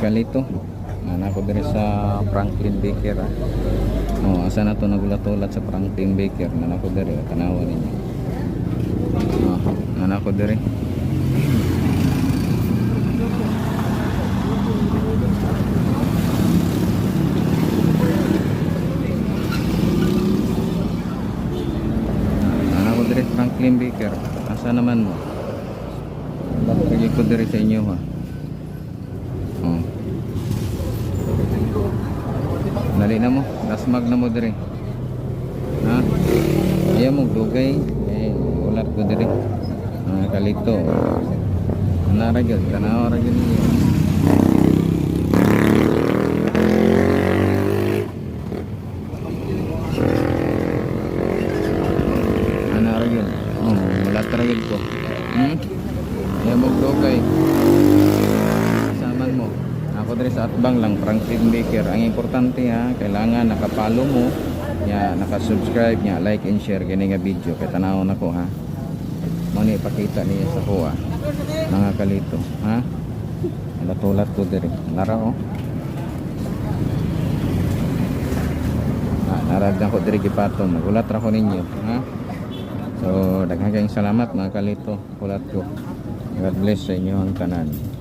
kalito. Ana ko diri sa Franklin Baker. ah. Oh, asa na to nagulat-ulat sa Franklin Baker. Ana ko diri, tanawa ninyo. Oh, ana ko diri. Franklin Baker. Asa naman mo? Lagi ko diri sa inyo ha. Dali na mo, lasmag na mo diri. Ha? Iya mo dugay, eh ulat ko diri. Ah, kalito. Nara gyud, tanaw ra gyud niyo. Ana ra gyud. Oh, ulat ra ko. Hmm? Iya mo dugay. Saman mo. Ako diri sa atbang lang Franklin Baker. Ang importante ha, kailangan nakapalo mo, ya naka-subscribe nya, like and share gani nga video kay tanawon nako ha. Mo ipakita niya sa ko ha. Mga kalito, ha? Natulat ko diri. Lara oh. Ah, naragdan ko diri gipatom. Nagulat ra ko ninyo, ha? So, daghang salamat mga kalito. Kulat ko. God bless sa inyo ang tanan.